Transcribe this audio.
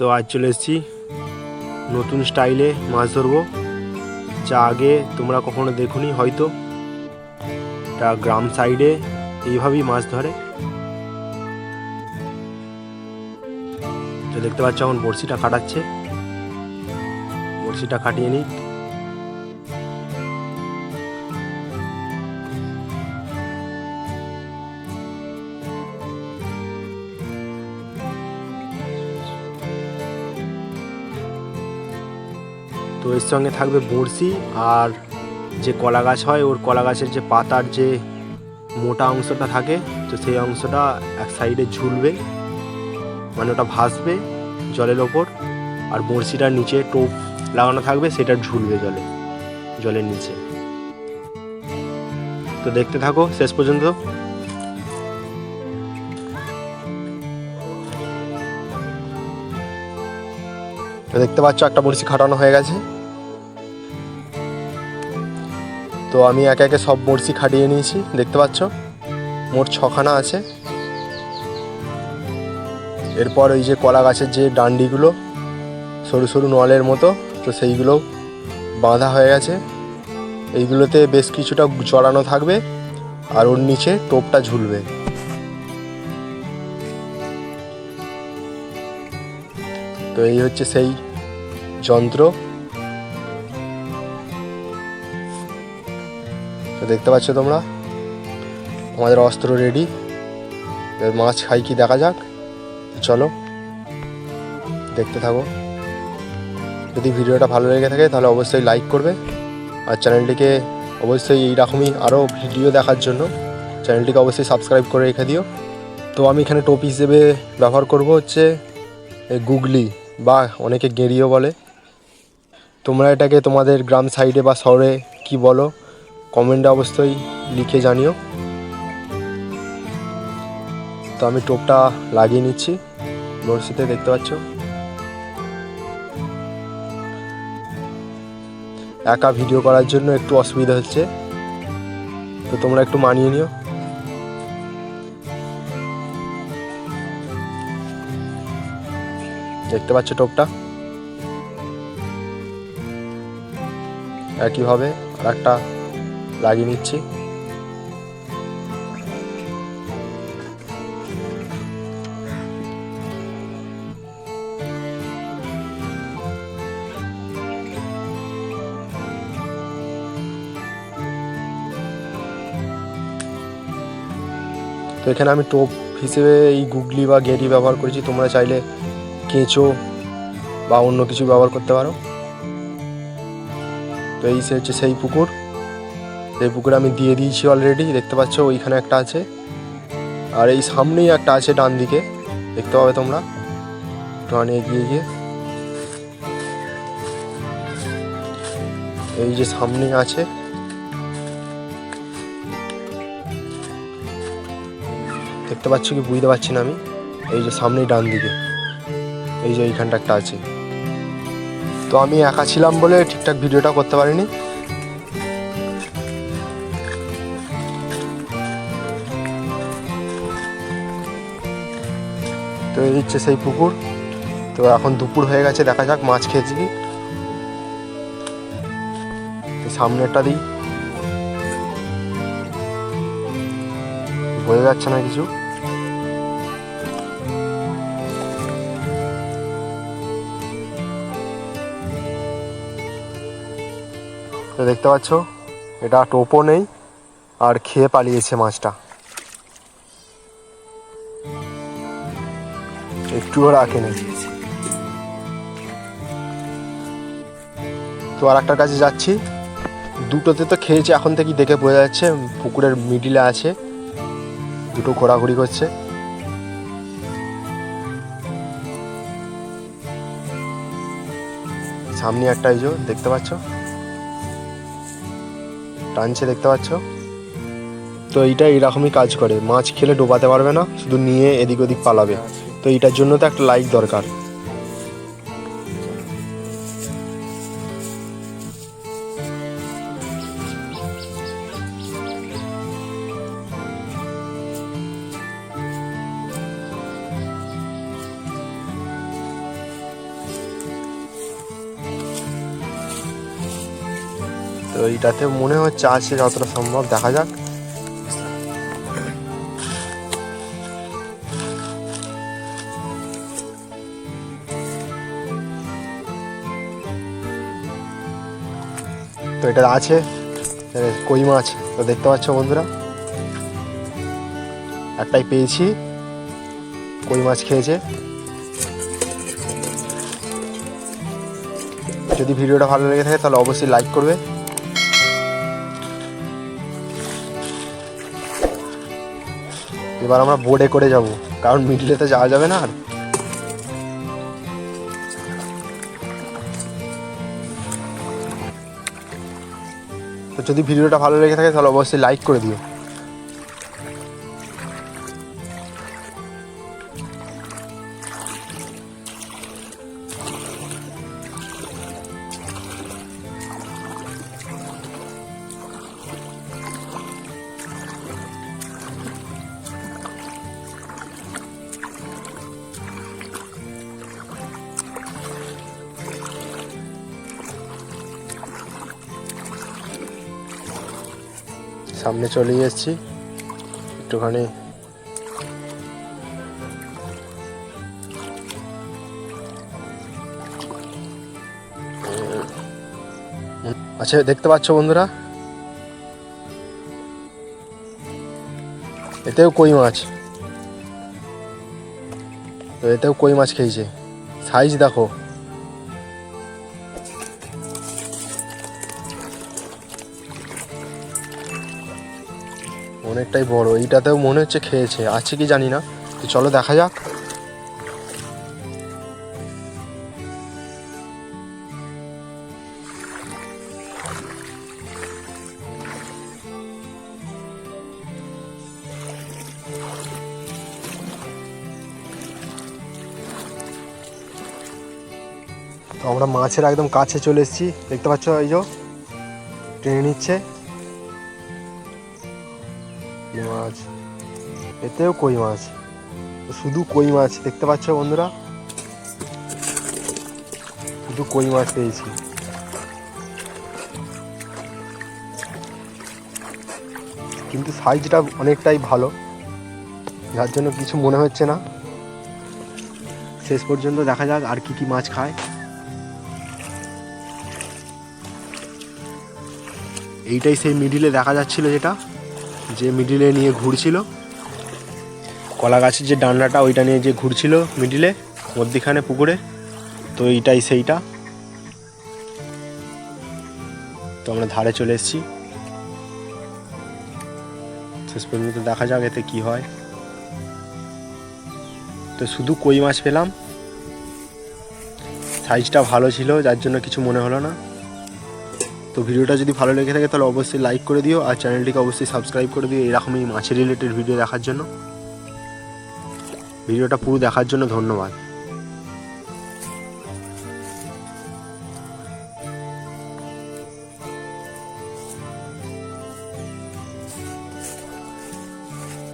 তো আজ চলে এসেছি নতুন স্টাইলে মাছ ধরবো। যা আগে তোমরা কখনো দেখুনি, হয়তো। এটা গ্রাম সাইডে এইভাবেই মাছ ধরে। তো দেখতে পাচ্ছ এখন বড়শিটা কাটাচ্ছে। বড়শিটা কাটিয়ে নিই। তো এর সঙ্গে থাকবে বড়শি আর যে কলা গাছ হয়, ওর কলা গাছের যে পাতার যে মোটা অংশটা থাকে, তো সেই অংশটা এক সাইডে ঝুলবে মানে ওটা ভাসবে জলের ওপর, আর বড়শিটার নিচে টোপ লাগানো থাকবে, সেটা ঝুলবে জলে, জলের নিচে। তো দেখতে থাকো, শেষ পর্যন্ত। দেখতে পাচ্ছ একটা বড়শি খাটানো হয়ে গেছে। তো আমি একে একে সব বড়শি খাটিয়ে নিয়েছি, দেখতে পাচ্ছ? মোট ছখানা আছে। এরপর ওই যে কলা গাছের যে ডান্ডিগুলো, সরু সরু নলের মতো, তো সেইগুলো বাঁধা হয়ে গেছে। এইগুলোতে বেশ কিছুটা জড়ানো থাকবে, আর ওর নিচে টোপটা ঝুলবে। তো এই হচ্ছে সেই যন্ত্র। তো দেখতে পাচ্ছ তোমরা? আমাদের অস্ত্র রেডি মাছ খাই কি দেখা যাক। চলো, দেখতে থাকো। যদি ভিডিওটা ভালো লেগে থাকে তাহলে অবশ্যই লাইক করবে। আর চ্যানেলটিকে অবশ্যই এইরকমই আরও ভিডিও দেখার জন্য। চ্যানেলটিকে অবশ্যই সাবস্ক্রাইব করে রেখে দিও। তো আমি এখানে টোপ হিসেবে ব্যবহার করব হচ্ছে গুগলি। বা অনেকে গেঁড়িও বলে। তোমরা এটাকে তোমাদের গ্রাম সাইডে বা শহরে কি বলো কমেন্টে অবশ্যই লিখে জানিও। তো আমি টোপটা লাগিয়ে নিচ্ছি, বড়শিতে দেখতে পাচ্ছ। একা ভিডিও করার জন্য একটু অসুবিধা হচ্ছে। তো তোমরা একটু মানিয়ে নিও। দেখতে পাচ্ছ টোপটা? একইভাবে আর একটা লাগিয়ে নিচ্ছি। তো এখানে আমি টোপ হিসেবে এই গুগলি বা গেরি ব্যবহার করেছি। তোমরা চাইলে কেঁচো বা অন্য কিছু ব্যবহার করতে পারো? তো এই সে হচ্ছে সেই পুকুর। এই পুকুরে আমি দিয়ে দিয়েছি অলরেডি দেখতে পাচ্ছ ওইখানে একটা আছে। আর এই সামনেই একটা আছে ডান দিকে, দেখতে পাবে তোমরা। একটুখানি এগিয়ে গিয়ে এই যে সামনে আছে, দেখতে পাচ্ছ কি? বুঝতে পারছি না আমি। এই যে সামনেই ডান দিকে। এই যে এইখানটা একটা আছে। তো আমি একা ছিলাম বলে ঠিকঠাক ভিডিওটা করতে পারিনি। তো এই হচ্ছে সেই পুকুর। তো এখন দুপুর হয়ে গেছে, দেখা যাক মাছ খেয়েছি কি। এই সামনেরটা দিই। বোঝা যাচ্ছে না কিছু। তো দেখতে পাচ্ছ? এটা টোপো নেই, আর খেয়ে পালিয়েছে মাছটা। একটুও রাখে নেই। তো আর একটার কাছে যাচ্ছি। দুটোতে তো খেয়েছে, এখন থেকে দেখে বোঝা যাচ্ছে পুকুরের মিডিলে আছে। দুটো ঘোরাঘুরি করছে। সামনে একটা এই দেখতে পাচ্ছ? টানছে দেখতে পাচ্ছ? তো এইটা এইরকমই কাজ করে। মাছ খেলে ডোবাতে পারবে না, শুধু নিয়ে এদিক ওদিক পালাবে। তো এইটার জন্য তো একটা লাইক দরকার। তো এইটাতে মনে হচ্ছে আছে যতটা সম্ভব দেখা যাক। তো এটা আছে কই মাছ তো দেখতে পাচ্ছ বন্ধুরা? একটাই পেয়েছি, কই মাছ খেয়েছে। যদি ভিডিওটা ভালো লেগে থাকে তাহলে অবশ্যই লাইক করবে। এবার আমরা বোর্ডে করে যাব। কারণ মিডলে তো যাওয়া যাবে না আর। তো যদি ভিডিওটা ভালো লেগে থাকে তাহলে অবশ্যই লাইক করে দিও। সামনে চলে এসেছি। একটুখানি আচ্ছা দেখতে পাচ্ছ বন্ধুরা? এতেও কই মাছ। তো এতেও কই মাছ খেয়েছে। সাইজ দেখো। অনেকটাই বড়। এইটাতেও মনে হচ্ছে খেয়েছে। আছে কি জানি না। তো চলো দেখা যাক। তো আমরা মাছের একদম কাছে চলে এসেছি। দেখতে পাচ্ছ এই যে, টেনে নিচ্ছে। কই মাছ, এতেও কই মাছ? শুধু কই মাছ? দেখতে পাচ্ছ বন্ধুরা? শুধু কই মাছ পেয়েছি। কিন্তু সাইজটা অনেকটাই ভালো। যার জন্য কিছু মনে হচ্ছে না। শেষ পর্যন্ত দেখা যাক আর কি কি মাছ খায়। এইটাই সেই মিডিলে দেখা যাচ্ছিল যেটা। যে মিডিলে নিয়ে ঘুরছিল, কলা গাছের যে ডান্ডাটা ওইটা নিয়ে যে ঘুরছিল মিডিলে মধ্যিখানে পুকুরে, তো এইটাই সেইটা। তো আমরা ধারে চলে এসেছি। শেষ পর্যন্ত দেখা যাক এতে কি হয়। তো শুধু কই মাছ পেলাম। সাইজটা ভালো ছিল, যার জন্য কিছু মনে হলো না। তো ভিডিওটা যদি ভালো লেগে থাকে তাহলে অবশ্যই লাইক করে দিও আর চ্যানেলটিকে অবশ্যই সাবস্ক্রাইব করে দিও এরকমই মাছের রিলেটেড ভিডিও দেখার জন্য। ভিডিওটা পুরো দেখার জন্য ধন্যবাদ।